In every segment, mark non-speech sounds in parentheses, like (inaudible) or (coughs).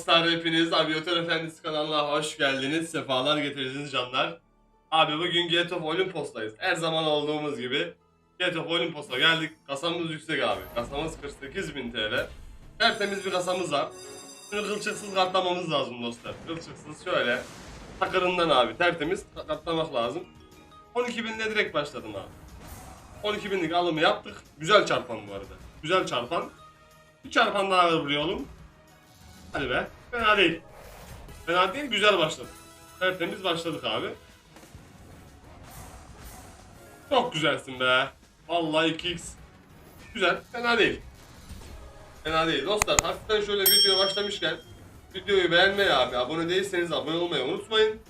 Dostlar hepiniz Aviator Efendisi kanalına hoş geldiniz. Sefalar getirdiniz canlar. Abi bugün Gate of Olympos'tayız. Her zaman olduğumuz gibi Gate of Olympos'a geldik. Kasamız yüksek abi. Kasamız 48.000 TL. Tertemiz bir kasamız var. Şunu kılçıksız katlamamız lazım dostlar. Kılçıksız şöyle. Takırından abi tertemiz katlamak lazım. 12.000'le direkt başladım abi. 12.000'lik alımı yaptık. Güzel çarpan bu arada. Güzel çarpan. Bir çarpan daha oğlum. Hadi be. Fena değil. Fena değil. Güzel başladık. Tertemiz başladık abi. Çok güzelsin be. Vallahi 2x. Güzel. Fena değil. Fena değil. Dostlar hafiften şöyle video başlamışken videoyu beğenmeyi abi. Abone değilseniz abone olmayı unutmayın.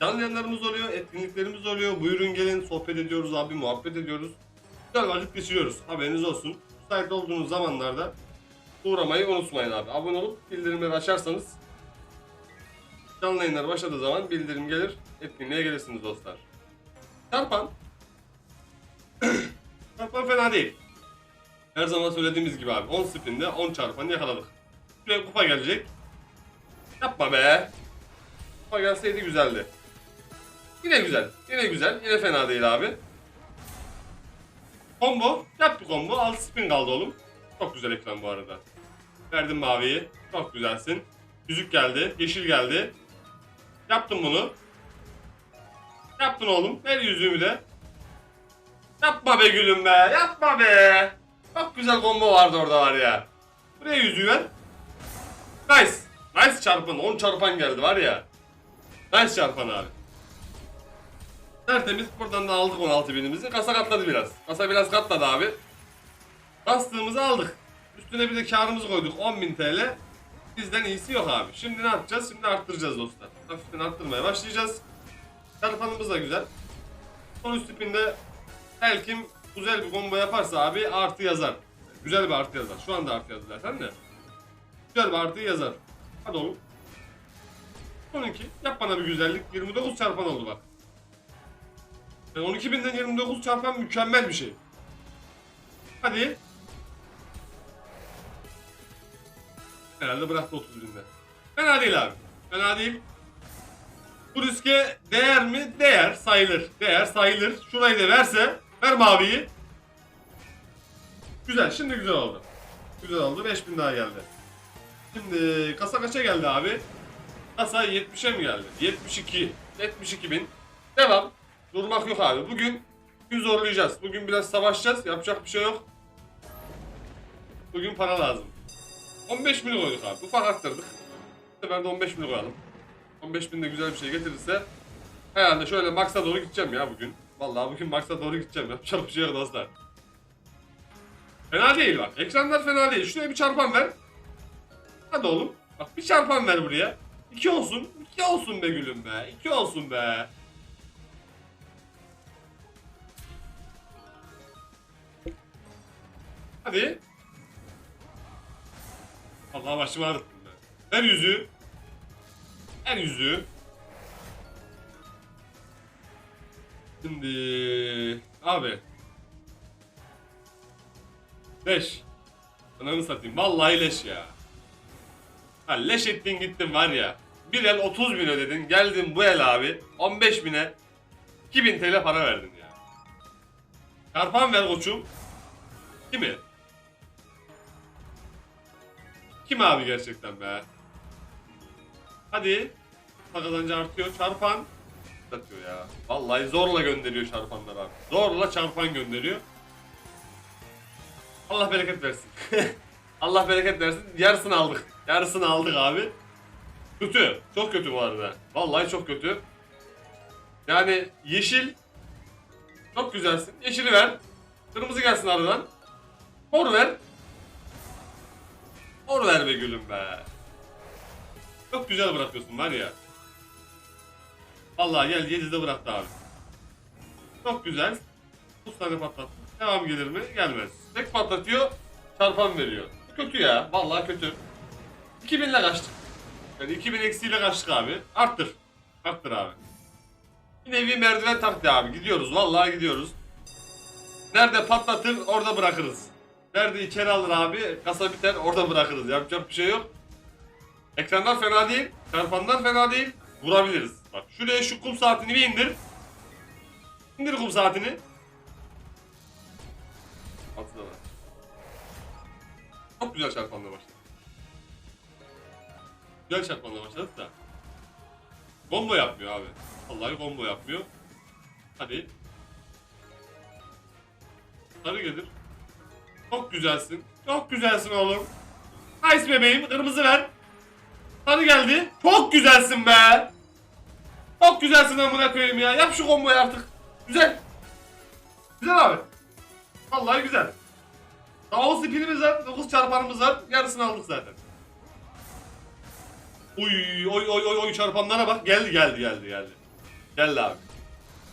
Canlı yayınlarımız oluyor. Etkinliklerimiz oluyor. Buyurun gelin. Sohbet ediyoruz abi. Muhabbet ediyoruz. Güzel vakit geçiriyoruz. Haberiniz olsun. Müsait olduğunuz zamanlarda uğramayı unutmayın abi. Abone olup bildirimleri açarsanız canlı yayınlar başladığı zaman bildirim gelir. Etkinliğe gelirsiniz dostlar. Çarpan Çarpan (coughs) fena değil. Her zaman söylediğimiz gibi abi 10 spinde 10 çarpan yakaladık. Şuraya kupa gelecek. Yapma be. Kupa gelseydi güzeldi. Yine güzel. Yine güzel. Yine fena değil abi. Combo. Yap bir combo. 6 spin kaldı oğlum. Çok güzel ekran bu arada. Verdim maviyi. Çok güzelsin. Yüzük geldi. Yeşil geldi. Yaptım bunu. Yaptın oğlum. Ver yüzüğümü de. Yapma be gülüm be. Yapma be. Çok güzel combo vardı orada var ya. Buraya yüzüğü ver. Nice. Nice çarpan. 10 çarpan geldi var ya. Nice çarpan abi. Tertemiz. Buradan da aldık 16 binimizi. Kasa katladı biraz. Kasa biraz katladı abi. Bastığımızı aldık. Üstüne bir de karımızı koyduk 10.000 TL. Bizden iyisi yok abi. Şimdi ne yapacağız? Şimdi arttıracağız dostlar. Hafiften arttırmaya başlayacağız. Çarpanımız da güzel. Son üst tipinde her kim güzel bir combo yaparsa abi artı yazar. Güzel bir artı yazar. Şu anda artı yazdı zaten de. Güzel bir artı yazar. Hadi oğlum. Son. Yap bana bir güzellik. 29 çarpan oldu bak. Yani 12.000'den 29 çarpan mükemmel bir şey. Hadi. Herhalde bıraktı 30 binde. Fena değil abi. Fena değil. Bu riske değer mi? Değer. Sayılır. Değer sayılır. Şurayı da verse. Ver maviyi. Güzel. Şimdi güzel oldu. Güzel oldu. 5000 daha geldi. Şimdi kasa kaça geldi abi? Kasa 70'e mi geldi? 72. 72 bin. Devam. Durmak yok abi. Bugün gün zorlayacağız. Bugün biraz savaşacağız. Yapacak bir şey yok. Bugün para lazım. 15 bin koyduk abi. Ufak arttırdık. Bu sefer de 15 bin koyalım. 15 bin de güzel bir şey getirirse herhalde şöyle maksa doğru gideceğim ya bugün. Vallahi bugün maksa doğru gideceğim. Yapacak (laughs) bir şey yok dostlar. Fena değil bak. Ekranlar fena değil. Şuraya bir çarpan ver. Hadi oğlum. Bak bir çarpan ver buraya. İki olsun. İki olsun be gülüm be. İki olsun be. Hadi. Allah başımı ağrıttın be. Ver yüzüğü. Ver yüzüğü. Şimdi abi. Leş. Ananı satayım. Vallahi leş ya. Ha leş ettin gittin var ya. Bir el 30 bin ödedin. Geldin bu el abi. 15 bine 2000 TL para verdin ya. Karpan ver koçum. Kimi? Kim abi gerçekten be? Hadi. Kazancı artıyor. Çarpan. Atıyor ya. Vallahi zorla gönderiyor çarpanlar abi. Zorla çarpan gönderiyor. Allah bereket versin. (laughs) Allah bereket versin. Yarısını aldık. Yarısını aldık abi. Kötü. Çok kötü bu arada. Vallahi çok kötü. Yani yeşil. Çok güzelsin. Yeşili ver. Kırmızı gelsin aradan. Mor ver. Mor ver be gülüm be. Çok güzel bırakıyorsun var ya. Vallahi gel 7'de bıraktı abi. Çok güzel. 30 tane patlattı. Devam gelir mi? Gelmez. Tek patlatıyor, çarpan veriyor. Kötü ya. Vallahi kötü. 2000 ile kaçtık. Yani 2000 eksiyle kaçtık abi. Arttır. Arttır abi. Bir nevi merdiven taktı abi. Gidiyoruz. Vallahi gidiyoruz. Nerede patlatır orada bırakırız. Nerede içeri alır abi kasa biter orada bırakırız. Yapacak bir şey yok. Ekranlar fena değil. Çarpanlar fena değil. Vurabiliriz. Bak şuraya şu kum saatini bir indir. İndir kum saatini. Altına var. Çok güzel çarpanla başladık. Güzel çarpanla başladık da. Combo yapmıyor abi. Vallahi combo yapmıyor. Hadi. Sarı gelir. Çok güzelsin. Çok güzelsin oğlum. Nice bebeğim. Kırmızı ver. Sarı geldi. Çok güzelsin be. Çok güzelsin amına koyayım ya. Yap şu komboyu artık. Güzel. Güzel abi. Vallahi güzel. 10 spinimiz var. 9 çarpanımız var. Yarısını aldık zaten. Uy oy oy oy oy çarpanlara bak. Geldi geldi geldi geldi. Geldi abi.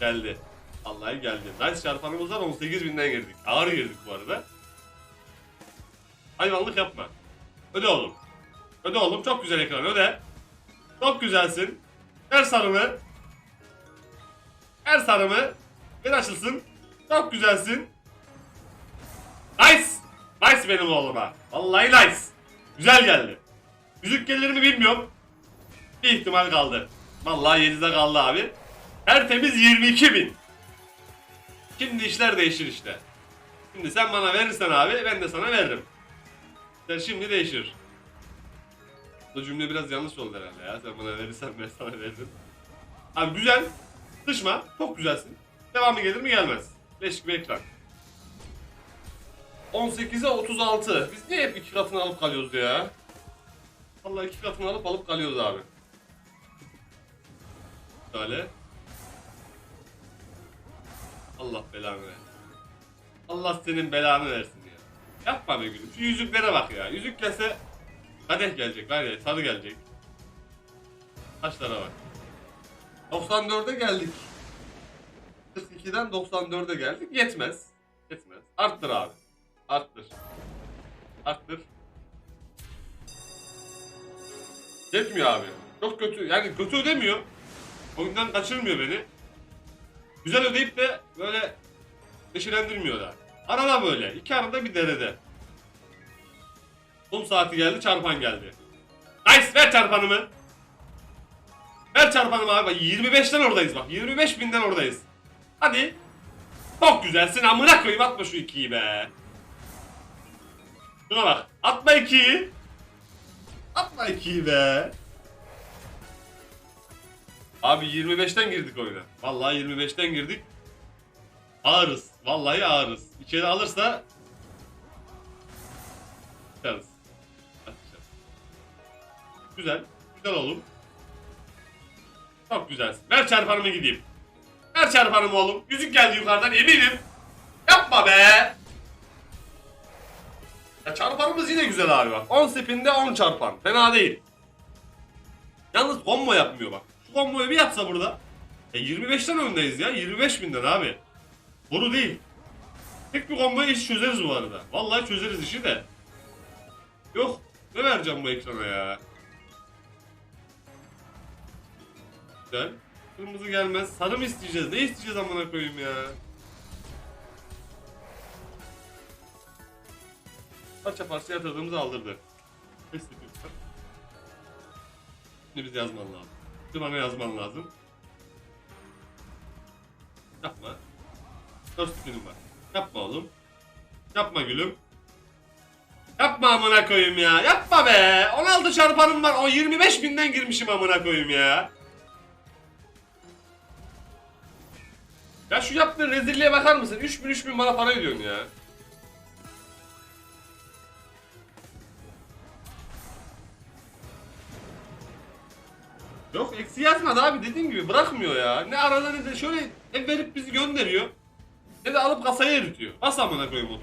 Geldi. Vallahi geldi. Nice çarpanımız var 18 binden girdik. Ağır girdik bu arada. Hayvanlık yapma. Öde oğlum. Öde oğlum. Çok güzel ekran. Öde. Çok güzelsin. Ver sarımı. Ver sarımı. Bir açılsın. Çok güzelsin. Nice. Nice benim oğluma. Vallahi nice. Güzel geldi. Yüzük gelir mi bilmiyorum. Bir ihtimal kaldı. Vallahi 7'de kaldı abi. Tertemiz 22 bin. Şimdi işler değişir işte. Şimdi sen bana verirsen abi ben de sana veririm. Sen şimdi değişir. Bu cümle biraz yanlış oldu herhalde ya. Sen bana verirsen ben sana veririm. Abi güzel. Sıçma. Çok güzelsin. Devamı gelir mi gelmez. Leş gibi ekran. 18'e 36. Biz niye hep iki katını alıp kalıyoruz ya? Vallahi iki katını alıp alıp kalıyoruz abi. Böyle. Allah belanı versin. Allah senin belanı versin. Yapma be gülüm. Şu yüzüklere bak ya. Yüzük gelse kadeh gelecek var ya sarı gelecek. Taşlara bak. 94'e geldik. 42'den 94'e geldik. Yetmez. Yetmez. Arttır abi. Arttır. Arttır. Yetmiyor abi. Çok kötü. Yani kötü ödemiyor. Oyundan kaçırmıyor beni. Güzel ödeyip de böyle neşelendirmiyor da. Arada böyle. iki arada bir derede. Kum saati geldi, çarpan geldi. Nice, ver çarpanımı. Ver çarpanımı abi. Bak 25'ten oradayız bak. 25 binden oradayız. Hadi. Çok güzelsin amına koyayım atma şu ikiyi be. Şuna bak. Atma ikiyi. Atma ikiyi be. Abi 25'ten girdik oyuna. Vallahi 25'ten girdik. Ağırız. Vallahi ağırız. İçeri alırsa çıkarız. Güzel. Güzel oğlum. Çok güzelsin. Ver çarpanımı gideyim. Ver çarpanımı oğlum. Yüzük geldi yukarıdan eminim. Yapma be. Ya çarpanımız yine güzel abi bak. 10 spinde 10 çarpan. Fena değil. Yalnız combo yapmıyor bak. Şu comboyu bir yapsa burada. E 25'ten öndeyiz ya. 25 binden abi. Boru değil. Tek bir komboyu iş çözeriz bu arada. Vallahi çözeriz işi de. Yok. Ne vereceğim bu ekrana ya? Güzel. Kırmızı gelmez. Sarı mı isteyeceğiz? Ne isteyeceğiz amına koyayım ya? Parça parça yatırdığımızı aldırdı. Şimdi biz yazman lazım. Şimdi bana yazman lazım. Yapma. Günüm var. Yapma oğlum. Yapma gülüm. Yapma amına koyayım ya. Yapma be. 16 çarpanım var. O 25 binden girmişim amına koyayım ya. Ya şu yaptığın rezilliğe bakar mısın? 3000 3000 bana para ödüyorsun ya. Yok eksi yazmadı abi dediğim gibi bırakmıyor ya. Ne arada ne de şöyle ev verip bizi gönderiyor. Ne de alıp kasaya eritiyor. Bas amına koyayım 30'u.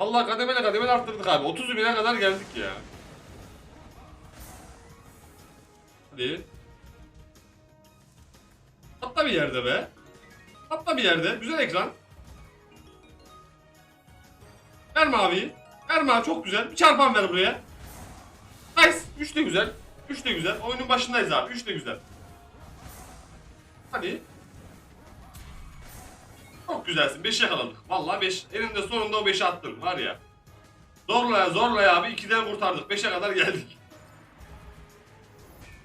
Allah kademele kademele arttırdık abi. 30 bine kadar geldik ya. Hadi. Hatta bir yerde be. Hatta bir yerde. Güzel ekran. Ver maviyi. Ver mavi çok güzel. Bir çarpan ver buraya. Nice. 3 de güzel. 3 de güzel. Oyunun başındayız abi. 3 de güzel. Hadi. Çok güzelsin. 5 yakaladık. Vallahi 5. Eninde sonunda o 5'i attın var ya. Zorlaya zorlaya abi 2'den kurtardık. 5'e kadar geldik.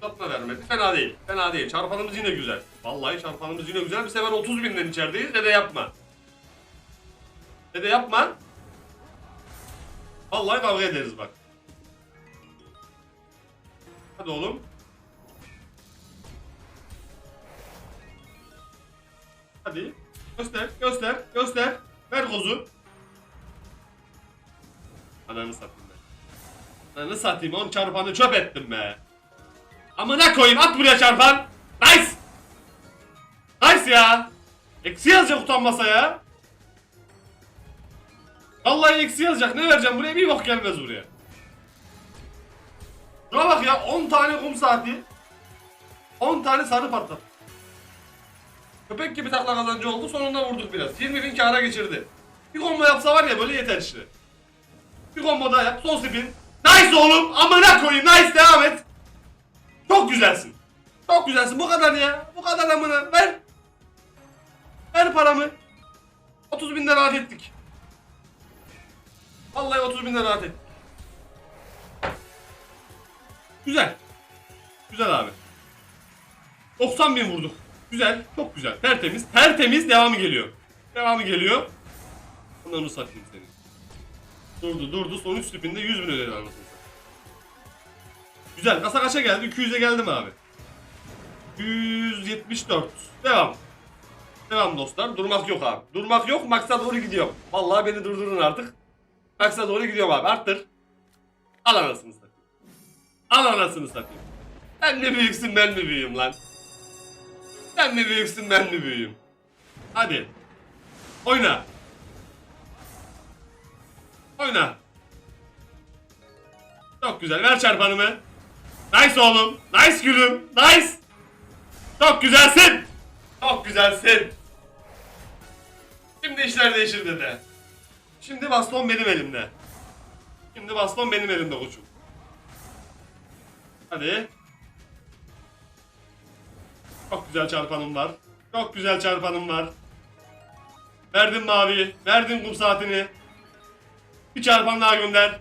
Satma vermedi. Fena değil. Fena değil. Çarpanımız yine güzel. Vallahi çarpanımız yine güzel. Bir sefer 30 binden içerideyiz. Dede yapma. Dede yapma. Vallahi kavga ederiz bak. Hadi oğlum. Hadi. Göster, göster, göster. Ver kozu. Ananı satayım ben. Ananı satayım. On çarpanı çöp ettim be. Amına koyayım at buraya çarpan. Nice. Nice ya. Eksi yazacak utanmasa ya. Vallahi eksi yazacak. Ne vereceğim buraya? Bir bok gelmez buraya. Şuna bak ya 10 tane kum saati. 10 tane sarı patlat. Köpek gibi takla kazancı oldu. Sonunda vurduk biraz. 20 bin kâra geçirdi. Bir combo yapsa var ya böyle yeter işte. Bir combo daha yap. Son spin. Nice oğlum. Amına koyayım. Nice devam et. Çok güzelsin. Çok güzelsin. Bu kadar ya. Bu kadar amına. Ver. Ver paramı. 30 binden rahat ettik. Vallahi 30 binden rahat ettik. Güzel. Güzel abi. 90 bin vurduk. Güzel. Çok güzel. Tertemiz. Tertemiz. Devamı geliyor. Devamı geliyor. Bunları satayım seni. Durdu durdu. Son 3 spinde 100 bin ödedi anasını. Güzel. Kasa kaça geldi? 200'e geldi mi abi? 174. Devam. Devam dostlar. Durmak yok abi. Durmak yok. Maksa doğru gidiyorum. Vallahi beni durdurun artık. Maksa doğru gidiyorum abi. Arttır. Al anasını satayım. Al anasını satayım. Sen mi büyüksün ben mi büyüğüm lan? Sen mi büyüksün ben mi büyüğüm? Hadi. Oyna. Oyna. Çok güzel. Ver çarpanımı. Nice oğlum. Nice gülüm. Nice. Çok güzelsin. Çok güzelsin. Şimdi işler değişir dede. Şimdi baston benim elimde. Şimdi baston benim elimde koçum. Hadi. Çok güzel çarpanım var. Çok güzel çarpanım var. Verdim mavi. Verdim kum saatini. Bir çarpan daha gönder.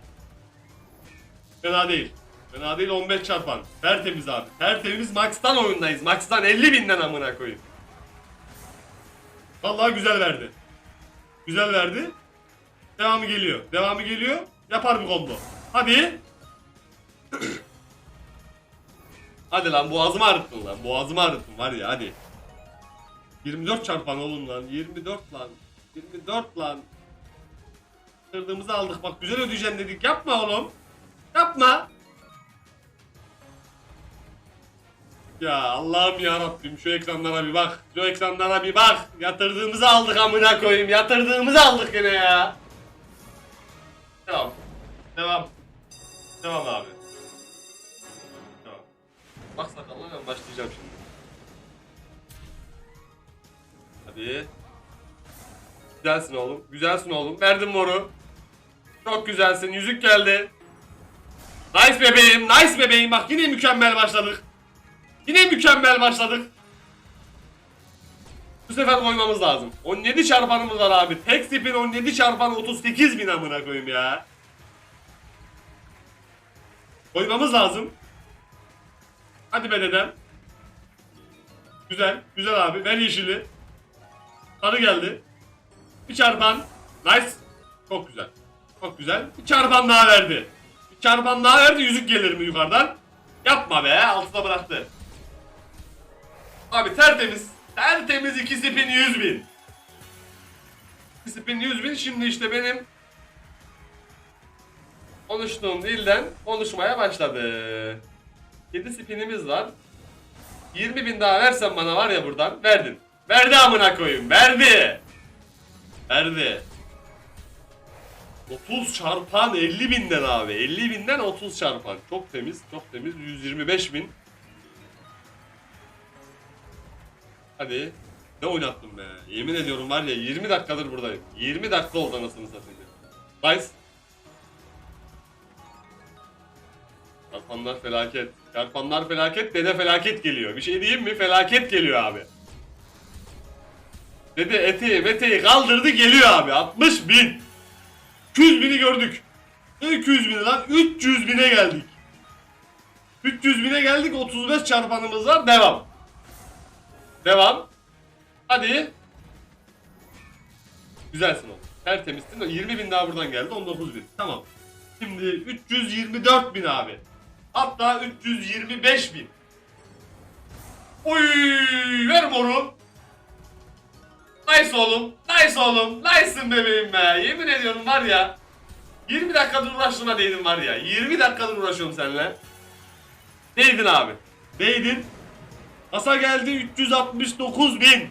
Fena değil. Fena değil 15 çarpan. Tertemiz abi. Tertemiz Max'tan oyundayız. Max'tan 50 binden amına koyayım. Vallahi güzel verdi. Güzel verdi. Devamı geliyor. Devamı geliyor. Yapar bir combo. Hadi. Hadi lan boğazımı ağrıttın lan. Boğazımı ağrıttın var ya hadi. 24 çarpan oğlum lan. 24 lan. 24 lan. Kırdığımızı aldık. Bak güzel ödeyeceğim dedik. Yapma oğlum. Yapma. Ya Allah'ım ya Rabbim şu ekranlara bir bak. Şu ekranlara bir bak. Yatırdığımızı aldık amına koyayım. Yatırdığımızı aldık yine ya. Devam. Devam. Devam abi. Bak sakallı ben başlayacağım şimdi. Hadi. Güzelsin oğlum. Güzelsin oğlum. Verdim moru. Çok güzelsin. Yüzük geldi. Nice bebeğim. Nice bebeğim. Bak yine mükemmel başladık. Yine mükemmel başladık. Bu sefer koymamız lazım. 17 çarpanımız var abi. Tek spin 17 çarpan 38 bin amına koyayım ya. Koymamız lazım. Hadi be dedem. Güzel. Güzel abi. Ver yeşili. Sarı geldi. Bir çarpan. Nice. Çok güzel. Çok güzel. Bir çarpan daha verdi. Bir çarpan daha verdi. Yüzük gelir mi yukarıdan? Yapma be. Altıda bıraktı. Abi tertemiz. Tertemiz iki spin 100 bin. İki spin 100 bin. Şimdi işte benim konuştuğum dilden konuşmaya başladı. 7 spinimiz var. 20 bin daha versen bana var ya buradan. Verdin. Verdi amına koyayım. Verdi. Verdi. 30 çarpan 50 binden abi. 50 binden 30 çarpan. Çok temiz. Çok temiz. 125 bin. Hadi. Ne oynattım be. Yemin ediyorum var ya 20 dakikadır buradayım. 20 dakika oldu anasını satayım. Nice. Çarpanlar felaket. Çarpanlar felaket. Dede felaket geliyor. Bir şey diyeyim mi? Felaket geliyor abi. Dede eteği meteği kaldırdı geliyor abi. 60 bin. 200 bini gördük. 200 bin lan 300 bine geldik. 300 bine geldik 35 çarpanımız var devam. Devam. Hadi. Güzelsin oğlum. Tertemizsin. 20 bin daha buradan geldi 19 bin. Tamam. Şimdi 324 bin abi. Hatta 325 bin. Oy ver moru. Nice oğlum. Nice oğlum. Nice'ın bebeğim be. Yemin ediyorum var ya. 20 dakikadır uğraştığına değdin var ya. 20 dakikadır uğraşıyorum seninle. Değdin abi. Değdin. Kasa geldi 369 bin.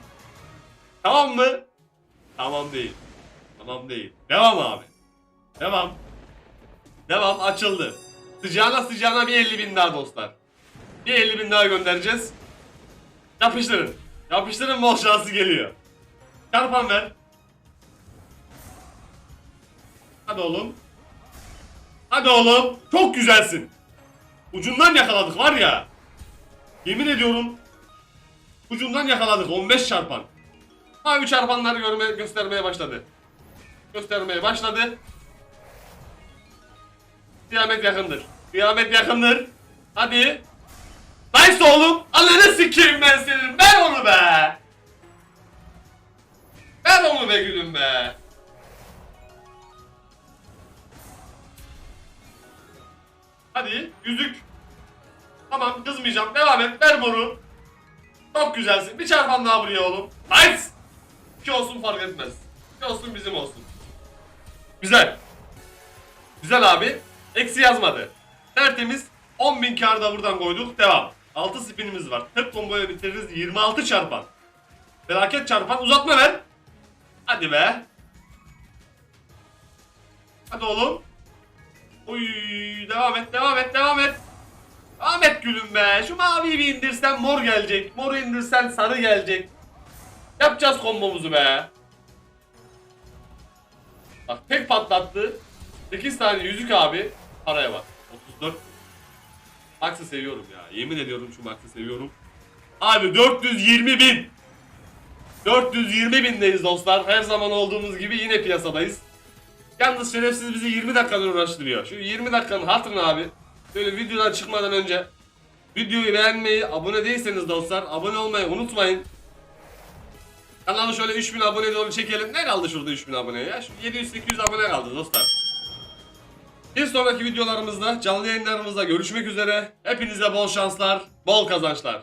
Tamam mı? Tamam değil. Tamam değil. Devam abi. Devam. Devam açıldı. Sıcağına sıcağına bir 50 bin daha dostlar. Bir 50 bin daha göndereceğiz. Yapıştırın. Yapıştırın bol şansı geliyor. Çarpan ver. Hadi oğlum. Hadi oğlum. Çok güzelsin. Ucundan yakaladık var ya. Yemin ediyorum. Ucundan yakaladık 15 çarpan. Mavi çarpanları görmeye, göstermeye başladı. Göstermeye başladı. Kıyamet yakındır. Kıyamet yakındır. Hadi. Nice oğlum. Ananı sikeyim ben senin. Ver onu be. Ver onu be gülüm be. Hadi yüzük. Tamam kızmayacağım. Devam et. Ver bunu. Çok güzelsin. Bir çarpan daha buraya oğlum. Nice. İki olsun fark etmez. İki olsun bizim olsun. Güzel. Güzel abi. Eksi yazmadı. Tertemiz. 10.000 kar da buradan koyduk. Devam. 6 spinimiz var. 40 komboya bitiririz. 26 çarpan. Felaket çarpan. Uzatma ver. Hadi be. Hadi oğlum. Oy devam et devam et devam et. Devam et gülüm be. Şu maviyi bir indirsen mor gelecek. Moru indirsen sarı gelecek. Yapacağız kombomuzu be. Bak tek patlattı. 8 tane yüzük abi. Paraya bak. 34. Max'ı seviyorum ya. Yemin ediyorum şu Max'ı seviyorum. Abi 420 bin. 420 bindeyiz dostlar. Her zaman olduğumuz gibi yine piyasadayız. Yalnız şerefsiz bizi 20 dakikadır uğraştırıyor. Şu 20 dakikanın hatırını abi. Böyle videodan çıkmadan önce videoyu beğenmeyi, abone değilseniz dostlar abone olmayı unutmayın. Kanalı şöyle 3000 abone doğru çekelim. Ne kaldı şurada 3000 abone ya? Şu 700-800 abone kaldı dostlar. Bir sonraki videolarımızda, canlı yayınlarımızda görüşmek üzere. Hepinize bol şanslar, bol kazançlar.